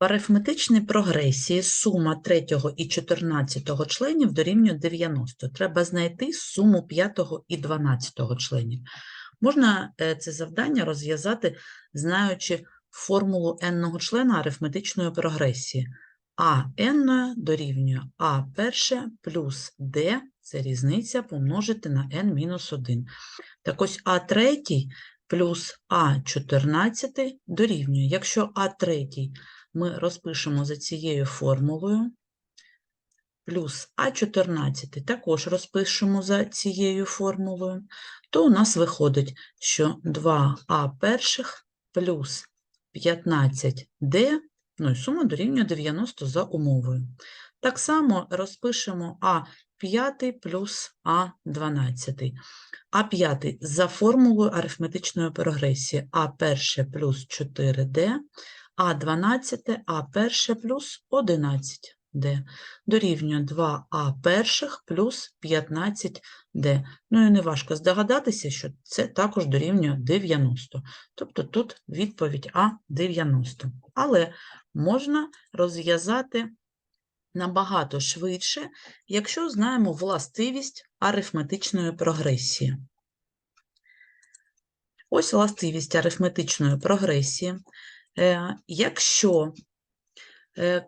В арифметичній прогресії сума 3 і 14 членів дорівнює 90. Треба знайти суму 5 і 12 членів. Можна е, це завдання розв'язати, знаючи формулу n-ного члена арифметичної прогресії. А n дорівнює А перше плюс d, це різниця, помножити на n-1. Так ось А третій плюс А 14 дорівнює. Якщо А третій ми розпишемо за цією формулою, плюс А14 також розпишемо за цією формулою, то у нас виходить, що 2А перших плюс 15D, ну і сума дорівнює 90 за умовою. Так само розпишемо А5 плюс А12. А5 за формулою арифметичної прогресії А1 плюс 4D, А12, А1 плюс 11D дорівнює 2А перших плюс 15D. Ну і неважко здогадатися, що це також дорівнює 90. Тобто тут відповідь А 90. Але можна розв'язати набагато швидше, якщо знаємо властивість арифметичної прогресії. Ось властивість арифметичної прогресії. Е, Якщо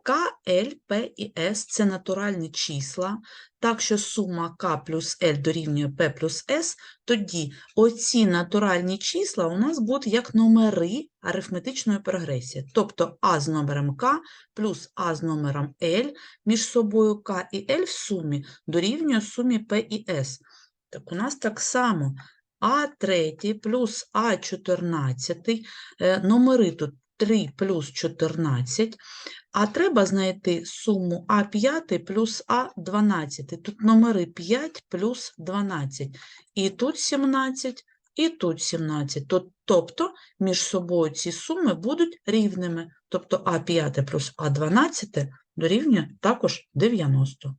К, Л, П і С – це натуральні числа, так що сума К плюс Л дорівнює П плюс С, тоді оці натуральні числа у нас будуть як номери арифметичної прогресії. Тобто А з номером К плюс А з номером Л між собою К і Л в сумі дорівнює сумі П і С. Так у нас так само А3 плюс А14, е, номери тут 3 плюс 14, а треба знайти суму А5 плюс А12. Тут номери 5 плюс 12. І тут 17, і тут 17. Тобто між собою ці суми будуть рівними. Тобто А5 плюс А12 дорівнює також 90.